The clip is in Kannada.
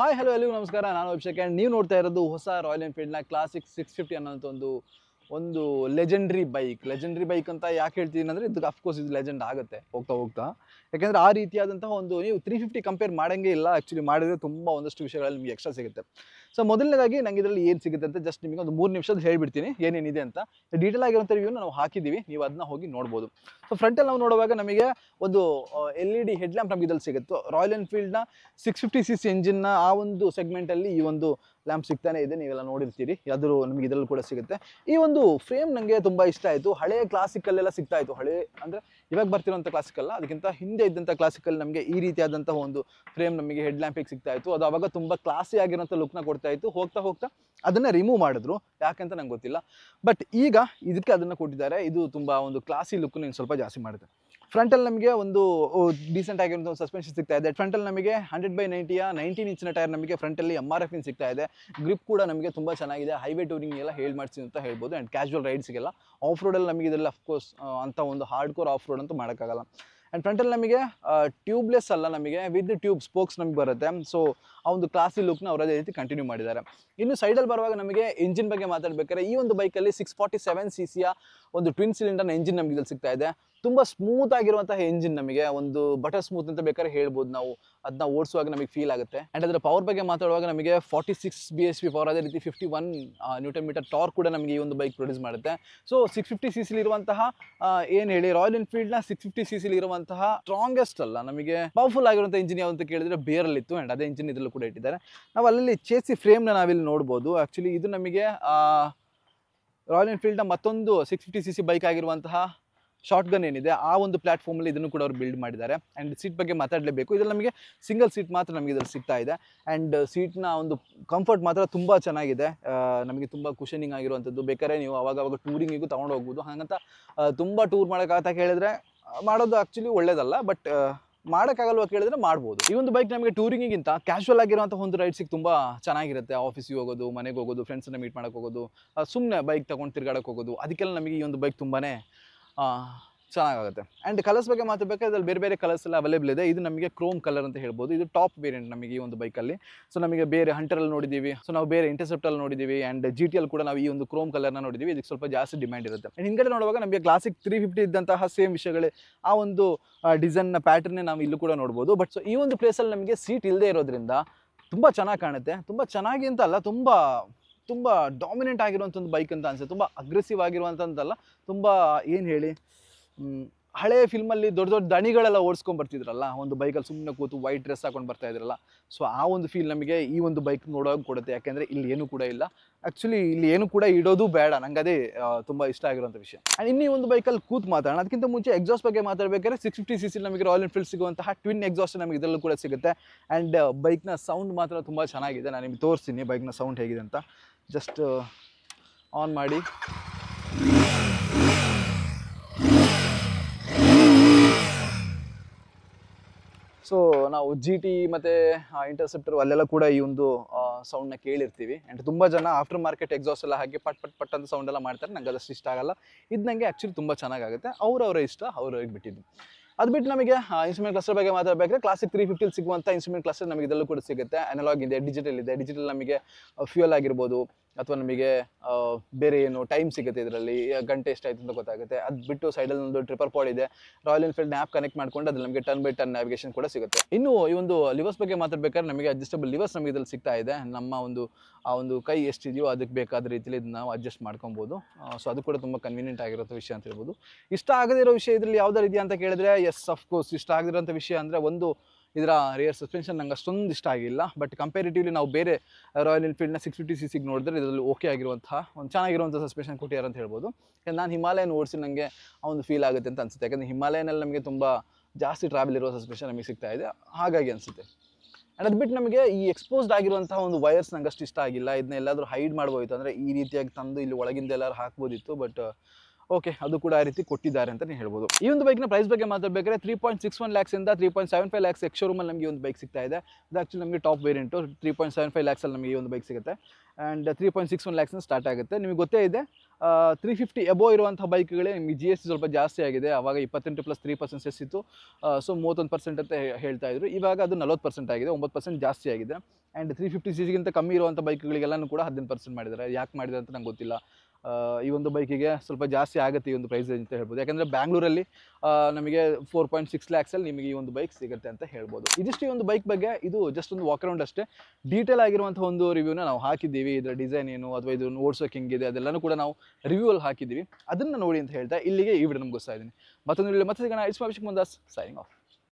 ಹಾಯ್ ಹಲೋ ಎಲ್ಲರಿಗೂ ನಮಸ್ಕಾರ. ನಾನು ಅಭಿಷೇಕ್ ಆ್ಯಂಡ್ ನೀವು ನೋಡ್ತಾ ಇರೋದು ಹೊಸ ರಾಯಲ್ ಎನ್ಫೀಲ್ಡ್ನ ಕ್ಲಾಸಿಕ್ ಸಿಕ್ಸ್ ಫಿಫ್ಟಿ ಅನ್ನೋಂಥ ಒಂದು ಒಂದು ಲೆಜೆಂಡ್ರಿ ಬೈಕ್ ಲೆಜೆಂಡ್ರಿ ಬೈಕ್ ಅಂತ ಯಾಕೆ ಹೇಳ್ತೀನಿ ಅಂದರೆ, ಇದು ಅಫ್ಕೋರ್ಸ್ ಇದು ಲೆಜೆಂಡ್ ಆಗುತ್ತೆ. ಹೋಗ್ತಾ ಹೋಗ್ತಾ. ಯಾಕೆಂದರೆ ಆ ರೀತಿಯಾದಂತಹ ಒಂದು ನೀವು ತ್ರೀ ಫಿಫ್ಟಿ ಕಂಪೇರ್ ಮಾಡೋಂಗೆ ಇಲ್ಲ. ಆ್ಯಕ್ಚುಲಿ ಮಾಡಿದ್ರೆ ತುಂಬ ಒಂದಷ್ಟು ವಿಷಯಗಳಲ್ಲಿ ನಿಮಗೆ ಎಕ್ಸ್ಟ್ರಾ ಸಿಗುತ್ತೆ. ಸೊ ಮೊದಲನೇದಾಗಿ ನಂಗೆ ಇದರಲ್ಲಿ ಏನು ಸಿಗುತ್ತೆ ಅಂತ ಜಸ್ಟ್ ನಿಮಗೆ ಒಂದು ಮೂರು ನಿಮಿಷದ ಹೇಳ್ಬಿಡ್ತೀನಿ. ಏನೇನಿದೆ ಅಂತ. ಡೀಟೇಲ್ ಆಗಿರುವಂಥ ರಿವ್ಯೂ ನಾವು ಹಾಕಿದ್ದೀವಿ. ನೀವು ಅದನ್ನ ಹೋಗಿ ನೋಡ್ಬೋದು. ಸೊ ಫ್ರಂಟಲ್ಲಿ ನಾವು ನೋಡುವಾಗ ನಮಗೆ ಒಂದು ಎಲ್ ಇ ಡಿ ಹೆಡ್ಲ್ಯಾಂಪ್ ನಮಗೆ ಇದ್ರಲ್ಲಿ ಸಿಗುತ್ತೆ. ರಾಯಲ್ ಎನ್ಫೀಲ್ಡ್ನ ಸಿಕ್ಸ್ ಫಿಫ್ಟಿ ಸಿ ಸಿ ಎಂಜಿನ್ನ ಆ ಒಂದು ಸೆಗ್ಮೆಂಟಲ್ಲಿ ಈ ಒಂದು ಲ್ಯಾಂಪ್ ಸಿಗ್ತಾನೆ ಇದೆ, ನೀವೆಲ್ಲ ನೋಡಿರ್ತೀರಿ. ಯಾವ್ದು ನಮಗೆ ಇದರಲ್ಲಿ ಕೂಡ ಸಿಗುತ್ತೆ. ಈ ಒಂದು ಫ್ರೇಮ್ ನನಗೆ ತುಂಬ ಇಷ್ಟ ಆಯಿತು. ಹಳೆಯ ಕ್ಲಾಸಿಕಲ್ಲೆಲ್ಲ ಸಿಗ್ತಾ ಇತ್ತು. ಹಳೆ ಅಂದರೆ ಇವಾಗ ಬರ್ತಿರೋಂಥ ಕ್ಲಾಸಿಕಲ್ಲ ಅದಕ್ಕಿಂತ ಹಿಂದೆ ಇದ್ದಂಥ ಕ್ಲಾಸಿಕಲ್ ನಮಗೆ ಈ ರೀತಿಯಾದಂತಹ ಒಂದು ಫ್ರೇಮ್ ನಮಗೆ ಹೆಡ್ ಲ್ಯಾಂಪಿಗೆ ಸಿಗ್ತಾ ಇತ್ತು. ಅದು ಅವಾಗ ತುಂಬ ಕ್ಲಾಸಿ ಆಗಿರೋಂಥ ಲುಕ್ನ ಕೊಡ್ತಾ ಇತ್ತು. ಹೋಗ್ತಾ ಹೋಗ್ತಾ ಅದನ್ನ ರಿಮೂವ್ ಮಾಡಿದ್ರು. ಯಾಕಂತ ನಂಗೆ ಗೊತ್ತಿಲ್ಲ. ಬಟ್ ಈಗ ಇದಕ್ಕೆ ಅದನ್ನು ಕೊಟ್ಟಿದ್ದಾರೆ. ಇದು ತುಂಬ ಒಂದು ಕ್ಲಾಸಿ ಲುಕ್ ಇನ್ನು ಸ್ವಲ್ಪ ಜಾಸ್ತಿ ಮಾಡುತ್ತೆ ಫ್ರಂಟಲ್ಲಿ ನಮಗೆ ಒಂದು ಡೀಸೆಂಟ್ ಆಗಿರುವಂಥ ಒಂದು ಸಸ್ಪೆನ್ಷನ್ ಸಿಗ್ತಾ ಇದೆ. ಫ್ರಂಟಲ್ಲಿ ನಮಗೆ ಹಂಡ್ರೆಡ್ ಬೈ ನೈಂಟಿಯ ನೈನ್ಟೀನ್ ಇಂಚಿನ ಟೈರ್ ನಮಗೆ ಫ್ರಂಟಲ್ಲಿ ಎಂ ಆರ್ ಎಫ್ ಸಿಗ್ತಾ ಇದೆ. ಗ್ರಿಪ್ ಕೂಡ ನಮಗೆ ತುಂಬ ಚೆನ್ನಾಗಿದೆ. ಹೈವೇ ಟೂರಿಂಗ್ ಎಲ್ಲ ಹೇಳಿ ಮಾಡಿಸಿ ಅಂತ ಹೇಳ್ಬೋದು. ಆ್ಯಂಡ್ ಕ್ಯಾಶುವಲ್ ರೈಡ್ಸ್ಗೆಲ್ಲ ಆಫ್ ರೋಡಲ್ಲಿ ನಮಗೆ ಇದೆಲ್ಲ ಅಫ್ಕೋರ್ಸ್ ಅಂತ ಒಂದು ಹಾರ್ಡ್ ಕೋರ್ ಆಫ್ ರೋಡ್ ಅಂತೂ ಮಾಡೋಕ್ಕಾಗಲ್ಲ. ಆ್ಯಂಡ್ ಫ್ರಂಟಲ್ಲಿ ನಮಗೆ ಟ್ಯೂಬ್ಲೆಸ್ ಅಲ್ಲ ನಮಗೆ ವಿತ್ ಟ್ಯೂಬ್ ಸ್ಪೋಕ್ಸ್ ನಮಗೆ ಬರುತ್ತೆ. ಸೊ ಆ ಒಂದು ಕ್ಲಾಸಿ ಲುಕ್ನ ಅವರು ಅದೇ ರೀತಿ ಕಂಟಿನ್ಯೂ ಮಾಡಿದ್ದಾರೆ. ಇನ್ನು ಸೈಡಲ್ಲಿ ಬರುವಾಗ ನಮಗೆ ಇಂಜಿನ್ ಬಗ್ಗೆ ಮಾತಾಡಬೇಕಾದ್ರೆ, ಈ ಒಂದು ಬೈಕಲ್ಲಿ ಸಿಕ್ಸ್ ಫಾರ್ಟಿ ಸೆವೆನ್ ಸಿ ಸಿಯ ಒಂದು ಟ್ವಿನ್ ಸಿಲಿಂಡರ್ನ ಇಂಜಿನ್ ನಮಗೆ ಸಿಗ್ತಾ ಇದೆ. ತುಂಬ ಸ್ಮೂತ್ ಆಗಿರುವಂತಹ ಎಂಜಿನ್ ನಮಗೆ, ಒಂದು ಬಟರ್ ಸ್ಮೂತ್ ಅಂತ ಬೇಕಾದ್ರೆ ಹೇಳ್ಬೋದು ನಾವು. ಅದನ್ನ ಓಡಿಸುವಾಗ ನಮಗೆ ಫೀಲ್ ಆಗುತ್ತೆ. ಆ್ಯಂಡ್ ಅದರ ಪವರ್ ಬಗ್ಗೆ ಮಾತಾಡುವಾಗ ನಮಗೆ forty six B S P power ಅದೇ ರೀತಿ fifty one newton metre torque ಕೂಡ ನಮಗೆ ಈ ಒಂದು ಬೈಕ್ ಪ್ರೊಡ್ಯೂಸ್ ಮಾಡುತ್ತೆ. ಸೊ ಸಿಕ್ಸ್ ಫಿಫ್ಟಿ ಸಿ ಸಿಲಿರುವಂತಹ ಏನು ಹೇಳಿ ರಾಯಲ್ ಎನ್ಫೀಲ್ಡ್ನ ಸಿಕ್ಸ್ ಫಿಫ್ಟಿ ಸಿ ಸಿಲಿರುವಂತಹ ಸ್ಟ್ರಾಂಗೆಸ್ಟ್ ಅಲ್ಲ, ನಮಗೆ ಪವರ್ಫುಲ್ ಆಗಿರುವಂಥ ಇಂಜಿನ್ ಅಂತ ಕೇಳಿದ್ರೆ ಬೇರಲ್ಲಿತ್ತು ಆ್ಯಂಡ್ ಅದೇ ಇಂಜಿನ್ ಇದರಲ್ಲೂ ಕೂಡ ಇಟ್ಟಿದ್ದಾರೆ. ನಾವು ಅಲ್ಲಿ ಚೇಸಿ ಫ್ರೇಮ್ನ ನಾವಿಲ್ಲಿ ನೋಡ್ಬೋದು. ಆ್ಯಕ್ಚುಲಿ ಇದು ನಮಗೆ ರಾಯಲ್ ಎನ್ಫೀಲ್ಡ್ನ ಮತ್ತೊಂದು six fifty C C bike ಆಗಿರುವಂತಹ ಶಾರ್ಟ್ ಗನ್ ಏನಿದೆ, ಆ ಒಂದು ಪ್ಲಾಟ್ಫಾರ್ಮಲ್ಲಿ ಇದನ್ನು ಕೂಡ ಅವರು ಬಿಲ್ಡ್ ಮಾಡಿದ್ದಾರೆ. ಆ್ಯಂಡ್ ಸೀಟ್ ಬಗ್ಗೆ ಮಾತಾಡಲೇಬೇಕು. ಇದರಲ್ಲಿ ನಮಗೆ ಸಿಂಗಲ್ ಸೀಟ್ ಮಾತ್ರ ನಮಗೆ ಇದರಲ್ಲಿ ಸಿಗ್ತಾ ಇದೆ. ಆ್ಯಂಡ್ ಸೀಟ್ನ ಒಂದು ಕಂಫರ್ಟ್ ಮಾತ್ರ ತುಂಬ ಚೆನ್ನಾಗಿದೆ. ನಮಗೆ ತುಂಬ ಕುಷನಿಂಗ್ ಆಗಿರುವಂಥದ್ದು. ಬೇಕಾದ್ರೆ ನೀವು ಅವಾಗ ಅವಾಗ ಟೂರಿಂಗಿಗೂ ತೊಗೊಂಡು ಹೋಗ್ಬೋದು. ಹಾಗಂತ ತುಂಬ ಟೂರ್ ಮಾಡೋಕ್ಕಾಗತ್ತ ಕೇಳಿದ್ರೆ ಮಾಡೋದು ಆ್ಯಕ್ಚುಲಿ ಒಳ್ಳೇದಲ್ಲ. ಬಟ್ ಮಾಡೋಕ್ಕಾಗಲ್ವ ಕೇಳಿದ್ರೆ ಮಾಡ್ಬೋದು. ಈ ಒಂದು ಬೈಕ್ ನಮಗೆ ಟೂರಿಂಗಿಗಿಂತ ಕ್ಯಾಶುವಲ್ ಆಗಿರುವಂಥ ಒಂದು ರೈಡ್ಸಿಗೆ ತುಂಬ ಚೆನ್ನಾಗಿರುತ್ತೆ. ಆಫೀಸಿಗೆ ಹೋಗೋದು, ಮನೆಗೆ ಹೋಗೋದು ಫ್ರೆಂಡ್ಸನ್ನ ಮೀಟ್ ಮಾಡೋಕೆ ಹೋಗೋದು ಸುಮ್ಮನೆ ಬೈಕ್ ತೊಗೊಂಡು ತಿರ್ಗಾಡಕ್ಕೆ ಹೋಗೋದು. ಅದಕ್ಕೆಲ್ಲ ನಮಗೆ ಈ ಒಂದು ಬೈಕ್ ತುಂಬಾ ಚೆನ್ನಾಗಾಗುತ್ತೆ. ಆ್ಯಂಡ್ ಕಲರ್ಸ್ ಬಗ್ಗೆ ಮಾತಾಡಬೇಕಾದ್ರೆ ಇದ್ರಲ್ಲಿ ಬೇರೆ ಬೇರೆ ಕಲರ್ಸ್ ಎಲ್ಲ ಅವೈಲೇಬಲ್ ಇದೆ. ಇದು ನಮಗೆ ಕ್ರೋಮ್ ಕಲರ್ ಅಂತ ಹೇಳ್ಬೋದು. ಇದು ಟಾಪ್ ವೇರಿಯಂಟ್ ನಮಗೆ ಈ ಒಂದು ಬೈಕಲ್ಲಿ ಸೊ ನಮಗೆ ಬೇರೆ ಹಂಟರಲ್ಲಿ ನೋಡಿದ್ದೀವಿ. ಸೊ ನಾವು ಬೇರೆ ಇಂಟರ್ಸೆಪ್ಟಲ್ಲಿ ನೋಡಿದ್ದೀವಿ. ಆ್ಯಂಡ್ ಜಿ ಟಿ ಅಲ್ಲಿ ಕೂಡ ನಾವು ಈ ಒಂದು ಕ್ರೋಮ್ ಕಲರ್ನ ನೋಡಿದ್ದೀವಿ. ಇದಕ್ಕೆ ಸ್ವಲ್ಪ ಜಾಸ್ತಿ ಡಿಮ್ಯಾಂಡ್ ಇರುತ್ತೆ. ಆ್ಯಂಡ್ ಹಿಂದ್ಗಡೆ ನೋಡುವಾಗ ನಮಗೆ ಕ್ಲಾಸಿಕ್ ತ್ರೀ ಫಿಫ್ಟಿ ಇದ್ದಂತಹ ಸೇಮ್ ವಿಷಯಗಳೇ. ಆ ಒಂದು ಡಿಸೈನ್ನ ಪ್ಯಾಟರ್ನೇ ನಾವು ಇಲ್ಲೂ ಕೂಡ ನೋಡ್ಬೋದು. ಬಟ್ ಸೊ ಈ ಒಂದು ಪ್ಲೇಸಲ್ಲಿ ನಮಗೆ ಸೀಟ್ ಇಲ್ಲದೆ ಇರೋದ್ರಿಂದ ತುಂಬ ಚೆನ್ನಾಗಿ ಕಾಣುತ್ತೆ. ತುಂಬ ಚೆನ್ನಾಗಿ ಅಂತ ಅಲ್ಲ, ತುಂಬ ತುಂಬ ಡಾಮಿನೆಂಟ್ ಆಗಿರುವಂಥ ಒಂದು ಬೈಕ್ ಅಂತ ಅನಿಸುತ್ತೆ. ತುಂಬ ಅಗ್ರೆಸಿವ್ ಆಗಿರುವಂಥದ್ದಲ್ಲ ತುಂಬ ಏನು ಹೇಳಿ? ಹಳೆ ಫಿಲ್ಮಲ್ಲಿ ದೊಡ್ಡ ದೊಡ್ಡ ದಣಿಗಳೆಲ್ಲ ಓಡಿಸ್ಕೊಂಡು ಬರ್ತಿದ್ರಲ್ಲ, ಒಂದು ಬೈಕಲ್ಲಿ ಸುಮ್ಮನೆ ಕೂತು ವೈಟ್ ಡ್ರೆಸ್ ಹಾಕೊಂಡು ಬರ್ತಾ ಇದ್ರಲ್ಲ ಸೊ ಆ ಒಂದು ಫೀಲ್ ನಮಗೆ ಈ ಒಂದು ಬೈಕ್ ನೋಡೋಕೆ ಕೊಡುತ್ತೆ. ಯಾಕೆಂದರೆ ಇಲ್ಲಿ ಏನೂ ಕೂಡ ಇಲ್ಲ. ಆ್ಯಕ್ಚುಲಿ ಇಲ್ಲಿ ಏನು ಕೂಡ ಇಡೋದು ಬೇಡ, ನಂಗೆ ಅದೇ ತುಂಬ ಇಷ್ಟ ಆಗಿರುವಂಥ ವಿಷಯ. ಆ್ಯಂಡ್ ಇನ್ನೂ ಒಂದು ಬೈಕಲ್ಲಿ ಕೂತ್ ಮಾತಾಡೋಣ. ಅದಕ್ಕಿಂತ ಮುಂಚೆ ಎಕ್ಸಾಸ್ಟ್ ಬಗ್ಗೆ ಮಾತಾಡಬೇಕಾದ್ರೆ ಸಿಕ್ಸ್ ಫಿಫ್ಟಿ ಸಿ ಸಿ ನಮಗೆ ರಾಯಲ್ ಎನ್ಫೀಲ್ಡ್ ಸಿಗುವಂತಹ ಟ್ವಿನ್ ಎಕ್ಸಾಸ್ಟ್ ನಮಗೆ ಇದರಲ್ಲೂ ಕೂಡ ಸಿಗುತ್ತೆ. ಆ್ಯಂಡ್ ಬೈಕ್ನ ಸೌಂಡ್ ಮಾತ್ರ ತುಂಬ ಚೆನ್ನಾಗಿದೆ. ನಾನು ನಿಮ್ಗೆ ತೋರಿಸ್ತೀನಿ ಬೈಕ್ನ ಸೌಂಡ್ ಹೇಗಿದೆ ಅಂತ. ಜಸ್ಟ್ ಆನ್ ಮಾಡಿ. ಸೊ ನಾವು ಜಿ ಟಿ ಮತ್ತು ಇಂಟರ್ಸೆಪ್ಟರ್ ಅಲ್ಲೆಲ್ಲ ಕೂಡ ಈ ಒಂದು ಸೌಂಡ್ನ ಕೇಳಿರ್ತೀವಿ. ಆ್ಯಂಡ್ ತುಂಬ ಜನ ಆಫ್ಟರ್ ಮಾರ್ಕೆಟ್ ಎಕ್ಸಾಸ್ಟ್ ಎಲ್ಲ ಹಾಕಿ ಪಟ್ ಪಟ್ ಪಟ್ ಅಂತ ಸೌಂಡ್ ಎಲ್ಲ ಮಾಡ್ತಾರೆ. ನಂಗೆ ಅದಷ್ಟು ಇಷ್ಟ ಆಗಲ್ಲ. ಇದು ನನಗೆ ಆ್ಯಕ್ಚುಲಿ ತುಂಬ ಚೆನ್ನಾಗಾಗುತ್ತೆ. ಅವ್ರವ್ರ ಇಷ್ಟ, ಅವ್ರವ್ರಿಗೆ ಬಿಟ್ಟಿದ್ದು. ಅದು ಬಿಟ್ಟು ನಮಗೆ ಇನ್ಸ್ಟ್ರೂಮೆಂಟ್ ಕ್ಲಸ್ಟರ್ ಬಗ್ಗೆ ಮಾತಾಡಬೇಕಾದ್ರೆ ಕ್ಲಾಸಿಕ್ ತ್ರೀ ಫಿಫ್ಟಿಲಿ ಸಿಗುವಂಥ ಇನ್ಸ್ಟ್ರೂಮೆಂಟ್ ಕ್ಲಸ್ಟರ್ ನಮಗೆ ಇದೆಲ್ಲೂ ಕೂಡ ಸಿಗುತ್ತೆ. ಅನಲಾಗ್ ಇದೆ ಡಿಜಿಟಲ್ ಇದೆ. ಡಿಜಿಟಲ್ ನಮಗೆ ಫ್ಯೂಯಲ್ ಆಗಿರ್ಬೋದು. ಅಥವಾ ನಮಗೆ ಬೇರೆ ಏನು ಟೈಮ್ ಸಿಗುತ್ತೆ ಇದರಲ್ಲಿ ಗಂಟೆ ಎಷ್ಟಾಯ್ತು ಅಂತ ಗೊತ್ತಾಗುತ್ತೆ. ಅದು ಬಿಟ್ಟು ಸೈಡಲ್ಲಿ ಒಂದು ಟ್ರಿಪರ್ ಪಾಡ್ ಇದೆ. ರಾಯಲ್ ಎನ್ಫೀಲ್ಡ್ ಆ್ಯಪ್ ಕನೆಕ್ಟ್ ಮಾಡ್ಕೊಂಡು ಅದ್ರಲ್ಲಿ ನಮಗೆ ಟರ್ನ್ ಬೈ ಟರ್ನ್ ನ್ಯಾವಿಗೇಷನ್ ಕೂಡ ಸಿಗುತ್ತೆ. ಇನ್ನು ಈ ಒಂದು ಲಿವರ್ಸ್ ಬಗ್ಗೆ ಮಾತಾಡ್ಬೇಕಾದ್ರೆ ನಮಗೆ ಅಡ್ಜಸ್ಟಬಲ್ ಲಿವರ್ಸ್ ನಮಗೆ ಇದ್ರಲ್ಲಿ ಸಿಗ್ತಾ ಇದೆ. ನಮ್ಮ ಒಂದು, ಆ ಒಂದು ಕೈ ಎಷ್ಟಿದೆಯೋ ಅದಕ್ಕೆ ಬೇಕಾದ ರೀತಿಯಲ್ಲಿ ಇದನ್ನ ನಾವು ಅಡ್ಜಸ್ಟ್ ಮಾಡ್ಕೊಬೋದು. ಸೊ ಅದು ಕೂಡ ತುಂಬ ಕನ್ವೀನಿಯಂಟ್ ಆಗಿರೋ ವಿಷಯ ಅಂತ ಹೇಳ್ಬೋದು. ಇಷ್ಟ ಆಗದೇ ಇರೋ ವಿಷಯ ಇದರಲ್ಲಿ ಯಾವ್ದಾರು ಇದೆಯಾ ಅಂತ ಕೇಳಿದ್ರೆ ಎಸ್ ಕೋರ್ಸ್ ಇಷ್ಟ ಆಗದಿರೋಂಥ ವಿಷಯ ಅಂದರೆ ಒಂದು ಇದರ ರಿಯರ್ ಸಸ್ಪೆನ್ಷನ್ ನಂಗೆ ಅಷ್ಟೊಂದು ಇಷ್ಟ ಆಗಿಲ್ಲ. ಬಟ್ ಕಂಪೇರಿಟಿವ್ಲಿ ನಾವು ಬೇರೆ ರಾಯಲ್ ಎನ್ಫೀಲ್ಡ್ನ ಸಿಕ್ಸ್ ಫಿಫ್ಟಿ ಸಿ ಸಿಗೆ ನೋಡಿದ್ರೆ ಇದರಲ್ಲಿ ಓಕೆ ಆಗಿರುವಂತಹ, ಒಂದು ಚೆನ್ನಾಗಿರುವಂಥ ಸಸ್ಪೆನ್ಷನ್ ಕೊಟ್ಟಿದ್ದಾರೆ ಅಂತ ಹೇಳ್ಬೋದು. ಯಾಕಂದ್ರೆ ನಾನು ಹಿಮಾಲಯನ್ ಓಡಿಸಿ ನನಗೆ ಆ ಒಂದು ಫೀಲ್ ಆಗುತ್ತೆ ಅಂತ ಅನಿಸುತ್ತೆ. ಯಾಕಂದರೆ ಹಿಮಾಲಯನಲ್ಲಿ ನಮಗೆ ತುಂಬ ಜಾಸ್ತಿ ಟ್ರಾವೆಲ್ ಇರುವ ಸಸ್ಪೆನ್ಷನ್ ನಮಗೆ ಸಿಗ್ತಾ ಇದೆ. ಹಾಗಾಗಿ ಅನಿಸುತ್ತೆ. ಆ್ಯಂಡ್ ಅದು ಬಿಟ್ಟು ನಮಗೆ ಈ ಎಕ್ಸ್ಪೋಸ್ಡ್ ಆಗಿರುವಂತಹ ಒಂದು ವೈರ್ಸ್ ನಂಗೆ ಅಷ್ಟು ಇಷ್ಟ ಆಗಿಲ್ಲ. ಇದನ್ನ ಎಲ್ಲಾದರೂ ಹೈಡ್ ಮಾಡ್ಬೋದಿತ್ತು. ಅಂದರೆ ಈ ರೀತಿಯಾಗಿ ತಂದು ಇಲ್ಲಿ ಒಳಗಿಂದ ಎಲ್ಲರೂ ಹಾಕ್ಬೋದಿತ್ತು. ಬಟ್ ಓಕೆ, ಅದು ಕೂಡ ಆ ರೀತಿ ಕೊಟ್ಟಿದ್ದಾರೆ ಅಂತಲೇ ಹೇಳ್ಬೋದು. ಈ ಒಂದು ಬೈಕ್ನ ಪ್ರೈಸ್ ಬಗ್ಗೆ ಮಾತಾಡಬೇಕಾದ್ರೆ three point six one ಲ್ಯಾಕ್ಸಿಂದ three point seven five lakhs ex ನಮಗೆ ಒಂದು ಬೈಕ್ ಸಿಗ್ತಾ ಇದೆ. ಇದು ಆ್ಯಕ್ಚುಲಿ ನಮಗೆ top variant three point seven five ಲ್ಯಾಕ್ಸಲ್ಲಿ ನಮಗೆ ಈ ಒಂದು ಬೈಕ್ ಸಿಗುತ್ತೆ. And three point six one ಲ್ಯಾಕ್ಸಿಂದ start ಆಗುತ್ತೆ. ನಿಮಗೆ ಗೊತ್ತೇ ಇದೆ ತ್ರೀ ಫಿಫ್ಟಿ ಎಬೋ ಇರುವಂಥ ಬೈಕ್ಗಳೇ ನಿಮಗೆ ಜಿ ಎಸ್ ಟಿ ಸ್ವಲ್ಪ ಜಾಸ್ತಿ ಆಗಿದೆ. ಆವಾಗ ಇಪ್ಪತ್ತೆಂಟು ಪ್ಲಸ್ ತ್ರೀ ಪರ್ಸೆಂಟ್ ಸೆಸ್ ಇತ್ತು. ಸೊ ಮೂವತ್ತೊಂದು ಪರ್ಸೆಂಟ್ ಅಂತ ಹೇಳ್ತಾ ಇದ್ರು. ಇವಾಗ ಅದು ನಲ್ವತ್ತು ಪರ್ಸೆಂಟ್ ಆಗಿದೆ, ಒಂಬತ್ತು ಪರ್ಸೆಂಟ್ ಜಾಸ್ತಿ ಆಗಿದೆ. ಆ್ಯಂಡ್ ತ್ರೀ ಫಿಫ್ಟಿ ಸಿ ಸಿಗಿಂತ ಕಮ್ಮಿ ಇರುವಂಥ ಬೈಕ್ಗಳಿಗೆಲ್ಲನೂ ಕೂಡ ಹದಿನೆಂಟು ಪರ್ಸೆಂಟ್ ಮಾಡಿದ್ದಾರೆ. ಯಾಕೆ ಮಾಡಿದ್ದಾರೆ ಅಂತ ನಂಗೆ ಗೊತ್ತಿಲ್ಲ. ಈ ಒಂದು ಬೈಕಿಗೆ ಸ್ವಲ್ಪ ಜಾಸ್ತಿ ಆಗುತ್ತೆ ಈ ಒಂದು ಪ್ರೈಸ್ ಅಂತ ಹೇಳ್ಬೋದು. ಯಾಕಂದರೆ ಬ್ಯಾಂಗ್ಳೂರಲ್ಲಿ ನಮಗೆ ಫೋರ್ ಪಾಯಿಂಟ್ ಸಿಕ್ಸ್ ಲ್ಯಾಕ್ಸಲ್ಲಿ ನಿಮಗೆ ಈ ಒಂದು ಬೈಕ್ ಸಿಗುತ್ತೆ ಅಂತ ಹೇಳ್ಬೋದು. ಇದಿಷ್ಟು ಈ ಒಂದು ಬೈಕ್ ಬಗ್ಗೆ, ಇದು ಜಸ್ಟ್ ಒಂದು ವಾಕ್ ಅರೌಂಡ್ ಅಷ್ಟೇ. ಡೀಟೇಲ್ ಆಗಿರುವಂಥ ಒಂದು ರಿವ್ಯೂನ ನಾವು ಹಾಕಿದ್ದೀವಿ. ಇದರ ಡಿಸೈನ್ ಏನು, ಅಥವಾ ಇದು ಓಡಿಸೋಕೆ ಹೆಂಗಿದೆ, ಅದೆಲ್ಲನೂ ಕೂಡ ನಾವು ರಿವ್ಯೂವಲ್ಲಿ ಹಾಕಿದ್ದೀವಿ. ಅದನ್ನು ನೋಡಿ ಅಂತ ಹೇಳ್ತಾ ಇಲ್ಲಿಗೆ ಈ ವಿಡಿಯೋ ನಮ್ಗೆ ಗೊತ್ತಾ ಇದ್ದೀನಿ. ಮತ್ತೊಂದು ಮತ್ತೆ ಸಿಗೋಣ. It's Abhishek Mundas signing off